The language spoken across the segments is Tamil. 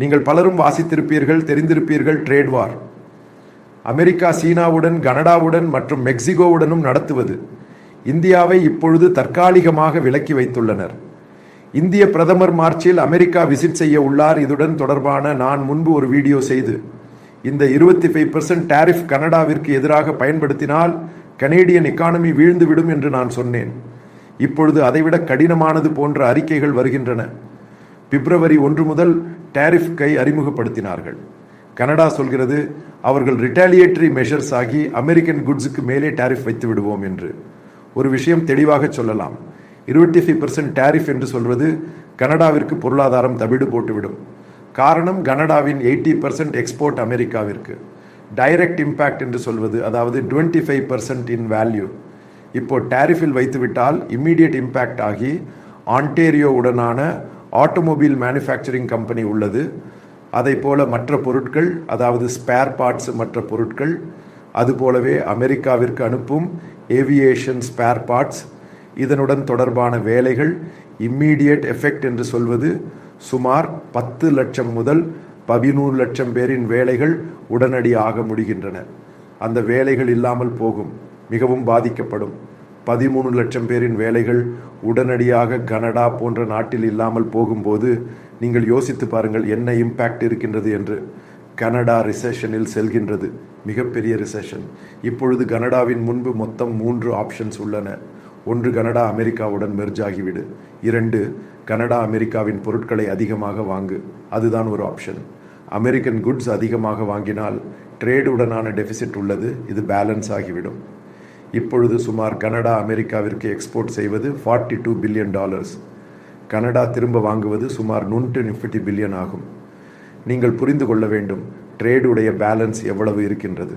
நீங்கள் பலரும் வாசித்திருப்பீர்கள் தெரிந்திருப்பீர்கள் ட்ரேட் வார் அமெரிக்கா சீனாவுடன் கனடாவுடன் மற்றும் மெக்சிகோவுடனும் நடத்துவது இந்தியாவை இப்பொழுது தற்காலிகமாக விலக்கி வைத்துள்ளனர். இந்திய பிரதமர் மார்ச்சில் அமெரிக்கா விசிட் செய்ய உள்ளார். இதுடன் தொடர்பான நான் முன்பு ஒரு வீடியோ செய்து இந்த இருபத்தி ஃபைவ் பர்சன்ட் டேரிஃப் கனடாவிற்கு எதிராக பயன்படுத்தினால் கனேடியன் எக்கானமி வீழ்ந்துவிடும் என்று நான் சொன்னேன். இப்பொழுது அதைவிட கடினமானது போன்ற அறிக்கைகள் வருகின்றன. பிப்ரவரி ஒன்று முதல் டேரிஃப் கை அறிமுகப்படுத்தினார்கள். கனடா சொல்கிறது அவர்கள் ரிட்டாலியேட்டரி மெஷர்ஸ் ஆகி அமெரிக்கன் குட்ஸுக்கு மேலே டேரிஃப் வைத்து விடுவோம் என்று. ஒரு விஷயம் தெளிவாக சொல்லலாம். இருபத்தி ஃபைவ் பர்சன்ட் டேரிஃப் என்று சொல்வது கனடாவிற்கு பொருளாதாரம் தவிடு போட்டுவிடும். காரணம் கனடாவின் எயிட்டி பர்சன்ட் எக்ஸ்போர்ட் அமெரிக்காவிற்கு. டைரக்ட் இம்பேக்ட் என்று சொல்வது அதாவது twenty five percent in value இப்போ டேரிஃபில் வைத்துவிட்டால் இம்மீடியட் இம்பேக்ட் ஆகி ஆன்டேரியோவுடனான ஆட்டோமொபைல் மேனுஃபேக்சரிங் கம்பெனி உள்ளது. அதை போல மற்ற பொருட்கள் அதாவது ஸ்பேர் பார்ட்ஸ் மற்ற பொருட்கள் அதுபோலவே அமெரிக்காவிற்கு அனுப்பும் ஏவியேஷன் ஸ்பேர் பார்ட்ஸ் இதனுடன் தொடர்பான வேலைகள் இம்மீடியட் எஃபெக்ட் என்று சொல்வது சுமார் பத்து லட்சம் முதல் பதினூறு லட்சம் பேரின் வேலைகள் உடனடியாக முடிகின்றன. அந்த வேலைகள் இல்லாமல் போகும் மிகவும் பாதிக்கப்படும். பதிமூணு லட்சம் பேரின் வேலைகள் உடனடியாக கனடா போன்ற நாட்டில் இல்லாமல் போகும்போது நீங்கள் யோசித்து பாருங்கள் என்ன இம்பேக்ட் இருக்கின்றது என்று. கனடா ரிசெஷனில் செல்கின்றது மிகப்பெரிய ரிசெஷன் இப்பொழுது கனடாவின் முன்பு மொத்தம் மூன்று ஆப்ஷன்ஸ் உள்ளன. ஒன்று கனடா அமெரிக்காவுடன் மெர்ஜ் ஆகிவிடு. இரண்டு கனடா அமெரிக்காவின் பொருட்களை அதிகமாக வாங்கு. அதுதான் ஒரு ஆப்ஷன் அமெரிக்கன் குட்ஸ் அதிகமாக வாங்கினால் ட்ரேடுடனான டெபிசிட் உள்ளது இது பேலன்ஸ் ஆகிவிடும். இப்பொழுது சுமார் கனடா அமெரிக்காவிற்கு எக்ஸ்போர்ட் செய்வது forty two billion dollars Canada திரும்ப வாங்குவது சுமார் நூற்று ஃபிஃப்டி பில்லியன் ஆகும். நீங்கள் புரிந்து கொள்ள வேண்டும் ட்ரேடுடைய பேலன்ஸ் எவ்வளவு இருக்கின்றது.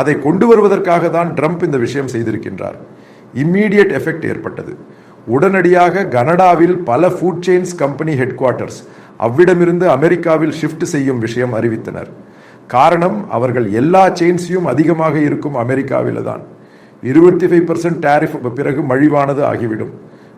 அதை கொண்டு வருவதற்காக தான் ட்ரம்ப் இந்த விஷயம் செய்திருக்கின்றார். இம்மீடியட் எஃபெக்ட் ஏற்பட்டது. உடனடியாக கனடாவில் பல food chains company headquarters அவ்விடமிருந்து அமெரிக்காவில் ஷிஃப்ட் செய்யும் விஷயம் அறிவித்தனர். காரணம் அவர்கள் எல்லா செயின்ஸையும் அதிகமாக இருக்கும் அமெரிக்காவில் தான் இருபத்தி ஃபைவ் பர்சன்ட் டேரிஃப் பிறகு மழிவானது ஆகிவிடும்.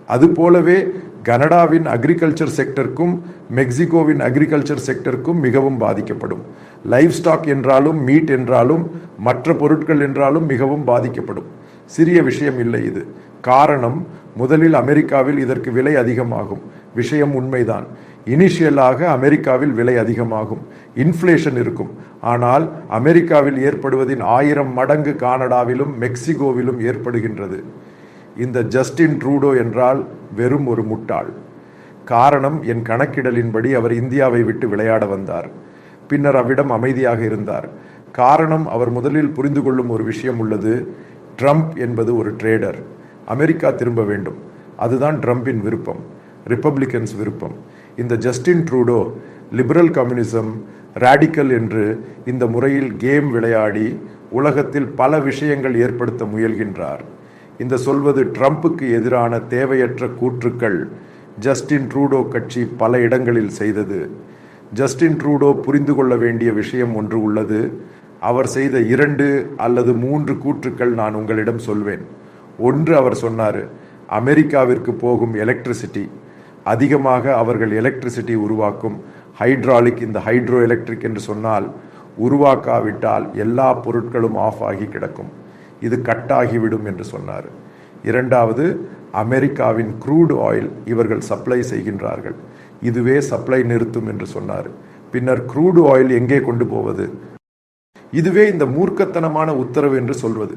அதுபோலவே கனடாவின் அக்ரிகல்ச்சர் செக்டருக்கும் மெக்சிகோவின் அக்ரிகல்ச்சர் செக்டருக்கும் மிகவும் பாதிக்கப்படும். லைவ் ஸ்டாக் என்றாலும் மீட் என்றாலும் மற்ற பொருட்கள் என்றாலும் மிகவும் பாதிக்கப்படும். சிறிய விஷயம் இல்லை இது. காரணம் முதலில் அமெரிக்காவில் இதற்கு விலை அதிகமாகும். விஷயம் உண்மைதான். இனிஷியலாக அமெரிக்காவில் விலை அதிகமாகும். இன்ஃப்ளேஷன் இருக்கும். ஆனால் அமெரிக்காவில் ஏற்படுவதின் ஆயிரம் மடங்கு கானடாவிலும் மெக்சிகோவிலும் ஏற்படுகின்றது. இந்த ஜஸ்டின் ட்ரூடோ என்றால் வெறும் ஒரு முட்டாள். காரணம் என் கணக்கிடலின்படி அவர் இந்தியாவை விட்டு விளையாட வந்தார். பின்னர் அவ்விடம் அமைதியாக இருந்தார். காரணம் அவர் முதலில் புரிந்து கொள்ளும் ஒரு விஷயம் உள்ளது. ட்ரம்ப் என்பது ஒரு ட்ரேடர். அமெரிக்கா திரும்ப வேண்டும். அதுதான் ட்ரம்பின் விருப்பம். ரிப்பப்ளிகன்ஸ் விருப்பம். இந்த Justin Trudeau liberal communism radical என்று இந்த முறையில் கேம் விளையாடி உலகத்தில் பல விஷயங்கள் ஏற்படுத்த முயல்கின்றார். இந்த சொல்வது ட்ரம்ப்புக்கு எதிரான தேவையற்ற கூற்றுக்கள் ஜஸ்டின் ட்ரூடோ கட்சி பல இடங்களில் செய்தது. ஜஸ்டின் ட்ரூடோ புரிந்து கொள்ள வேண்டிய விஷயம் ஒன்று உள்ளது. அவர் செய்த இரண்டு அல்லது மூன்று கூற்றுக்கள் நான் உங்களிடம் சொல்வேன். ஒன்று அவர் சொன்னார் அமெரிக்காவிற்கு போகும் எலக்ட்ரிசிட்டி அதிகமாக அவர்கள் எலக்ட்ரிசிட்டி உருவாக்கும். ஹைட்ராலிக் இந்த ஹைட்ரோ எலக்ட்ரிக் என்று சொன்னால் உருவாக்காவிட்டால் எல்லா பொருட்களும் ஆஃப் ஆகி கிடக்கும். இது கட்டாகிவிடும் என்று சொன்னார். இரண்டாவது அமெரிக்காவின் க்ரூடு ஆயில் இவர்கள் சப்ளை செய்கின்றார்கள். இதுவே சப்ளை நிறுத்தும் என்று சொன்னார். பின்னர் க்ரூடு ஆயில் எங்கே கொண்டு போவது? இதுவே இந்த மூர்க்கத்தனமான உத்தரவு என்று சொல்வது.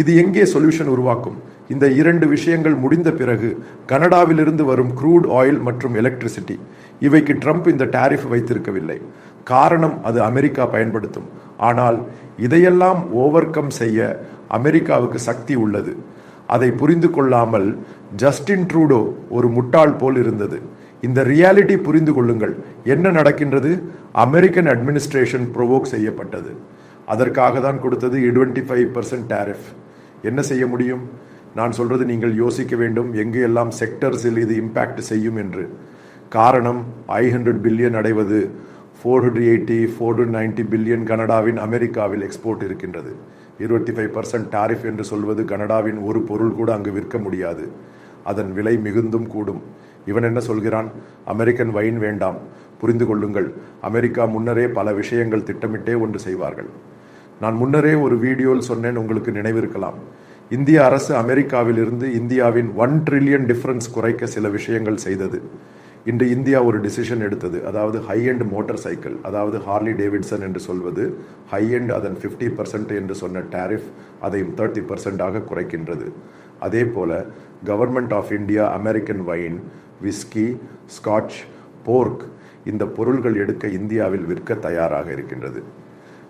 இது எங்கே சொல்யூஷன் உருவாக்கும்? இந்த இரண்டு விஷயங்கள் முடிந்த பிறகு கனடாவிலிருந்து வரும் க்ரூட் ஆயில் மற்றும் எலக்ட்ரிசிட்டி. இவைக்கு ட்ரம்ப் இந்த டாரிஃப் வைத்திருக்கவில்லை. காரணம் அது அமெரிக்கா பயன்படுத்தும். ஆனால் இதையெல்லாம் ஓவர் கம் செய்ய அமெரிக்காவுக்கு சக்தி உள்ளது. அதை புரிந்து கொள்ளாமல் ஜஸ்டின் ட்ரூடோ ஒரு முட்டாள் போல் இருந்தது. இந்த ரியாலிட்டி புரிந்து கொள்ளுங்கள். என்ன நடக்கின்றது? அமெரிக்கன் அட்மினிஸ்ட்ரேஷன் ப்ரொவோக் செய்யப்பட்டது. அதற்காக தான் கொடுத்தது டுவெண்ட்டி ஃபைவ் பர்சன்ட் டேரிஃப் என்ன செய்ய முடியும்? நான் சொல்றது நீங்கள் யோசிக்க வேண்டும் எங்கெல்லாம் செக்டர்ஸில் இது இம்பேக்ட் செய்யும் என்று. காரணம் ஐ ஹண்ட்ரட் பில்லியன் அடைவது four hundred eighty four hundred ninety billion கனடாவின் அமெரிக்காவில் எக்ஸ்போர்ட் இருக்கின்றது. இருபத்தி ஃபைவ் பர்சன்ட் டாரிஃப் என்று சொல்வது கனடாவின் ஒரு பொருள் கூட அங்கு விற்க முடியாது. அதன் விலை மிகுந்தும் கூடும். இவன் என்ன சொல்கிறான்? அமெரிக்கன் வைன் வேண்டாம். புரிந்து கொள்ளுங்கள். அமெரிக்கா முன்னரே பல விஷயங்கள் திட்டமிட்டே ஒன்று செய்வார்கள். நான் முன்னரே ஒரு வீடியோவில் சொன்னேன் உங்களுக்கு நினைவிருக்கலாம். இந்திய அரசு அமெரிக்காவில் இருந்து இந்தியாவின் ஒன் ட்ரில்லியன் டிஃப்ரென்ஸ் குறைக்க சில விஷயங்கள் செய்தது. இன்று இந்தியா ஒரு டிசிஷன் எடுத்தது. அதாவது ஹை எண்ட் மோட்டார் சைக்கிள் அதாவது ஹார்லி டேவிட்சன் என்று சொல்வது ஹை எண்ட் அதன் ஃபிஃப்டி பர்சன்ட் என்று சொன்ன டேரிஃப் அதையும் தேர்ட்டி பர்சன்டாக குறைக்கின்றது. அதே போல government of India American wine whisky scotch pork இந்த பொருள்கள் எடுக்க இந்தியாவில் விற்க தயாராக இருக்கின்றது.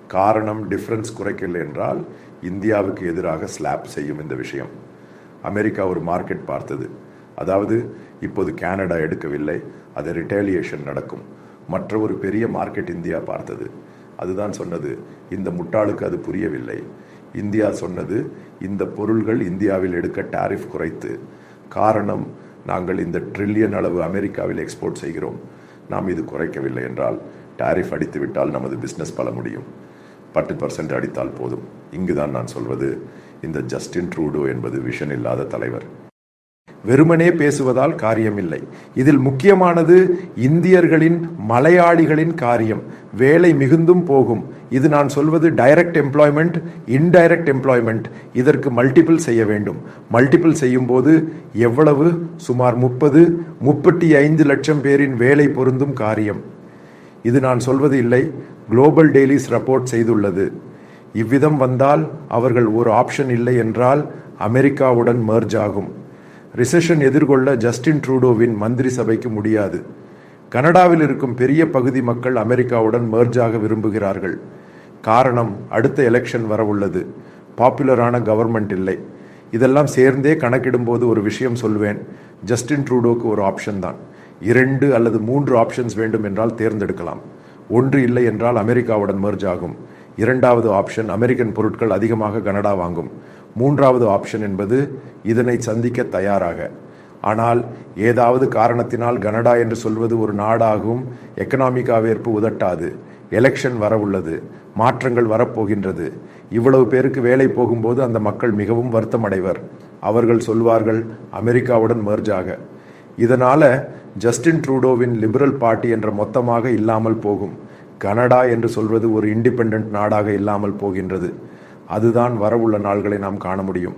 காரணம் டிஃப்ரென்ஸ் குறைக்கல என்றால் இந்தியாவுக்கு எதிராக ஸ்லாப் செய்யும் இந்த விஷயம். அமெரிக்கா ஒரு மார்க்கெட் பார்த்தது. அதாவது இப்போது கனடா எடுக்கவில்லை அது ரிட்டேலியேஷன் நடக்கும். மற்ற ஒரு பெரிய மார்க்கெட் இந்தியா பார்த்தது. அதுதான் சொன்னது இந்த முட்டாளுக்கு அது புரியவில்லை. இந்தியா சொன்னது இந்த பொருள்கள் இந்தியாவில் எடுக்க டாரிஃப் குறைத்து காரணம் நாங்கள் இந்த ட்ரில்லியன் அளவு அமெரிக்காவில் எக்ஸ்போர்ட் செய்கிறோம். நாம் இது குறைக்கவில்லை என்றால் டாரிஃப் அடித்துவிட்டால் நமது பிஸ்னஸ் பல முடியும். பத்து பர்சன்ட் அடித்தால் போதும். இங்குதான் நான் சொல்வது இந்த ஜஸ்டின் ட்ரூடோ என்பது விஷன் இல்லாத தலைவர். வெறுமனே பேசுவதால் காரியமில்லை. இதில் முக்கியமானது இந்தியர்களின் மலையாளிகளின் காரியம். வேலை மிகுந்தும் போகும். இது நான் சொல்வது டைரக்ட் எம்ப்ளாய்மெண்ட் இன்டைரக்ட் எம்ப்ளாய்மெண்ட் இதற்கு மல்டிபிள் செய்ய வேண்டும். மல்டிபிள் செய்யும்போது எவ்வளவு? சுமார் முப்பது முப்பத்தி ஐந்து லட்சம் பேரின் வேலை பொருந்தும் காரியம். இது நான் சொல்வது இல்லை. குளோபல் டெய்லிஸ் ரிப்போர்ட் செய்துள்ளது. இவ்விதம் வந்தால் அவர்கள் ஒரு ஆப்ஷன் இல்லை என்றால் அமெரிக்காவுடன் மர்ஜ் ஆகும். ரிசெஷன் எதிர்கொள்ள ஜஸ்டின் ட்ரூடோவின் மந்திரி சபைக்கு முடியாது. கனடாவில் இருக்கும் பெரிய பகுதி மக்கள் அமெரிக்காவுடன் மர்ஜாக விரும்புகிறார்கள். காரணம் அடுத்த எலெக்ஷன் வரவுள்ளது பாப்புலரான கவர்மெண்ட் இல்லை. இதெல்லாம் சேர்ந்தே கணக்கிடும்போது ஒரு விஷயம் சொல்வேன். ஜஸ்டின் ட்ரூடோக்கு ஒரு ஆப்ஷன் தான். இரண்டு அல்லது மூன்று ஆப்ஷன்ஸ் வேண்டும் என்றால் தேர்ந்தெடுக்கலாம். ஒன்று இல்லை என்றால் அமெரிக்காவுடன் மர்ஜ் ஆகும். இரண்டாவது ஆப்ஷன் அமெரிக்கன் பொருட்கள் அதிகமாக கனடா வாங்கும். மூன்றாவது ஆப்ஷன் என்பது இதனை சந்திக்க தயாராக. ஆனால் ஏதாவது காரணத்தினால் கனடா என்று சொல்வது ஒரு நாடாகும் எக்கனாமிக் ஆவேற்பு உதட்டாது. எலெக்ஷன் வரவுள்ளது மாற்றங்கள் வரப்போகின்றது. இவ்வளவு பேருக்கு வேலை போகும்போது அந்த மக்கள் மிகவும் வருத்தம் அடைவர் அவர்கள் சொல்வார்கள் அமெரிக்காவுடன் மர்ஜாக இதனால் ஜஸ்டின் ட்ரூடோவின் லிபரல் பார்ட்டி என்ற மொத்தமாக இல்லாமல் போகும். கனடா என்று சொல்வது ஒரு இண்டிபெண்ட் நாடாக இல்லாமல் போகின்றது. அதுதான் வரவுள்ள நாள்களை நாம் காண முடியும்.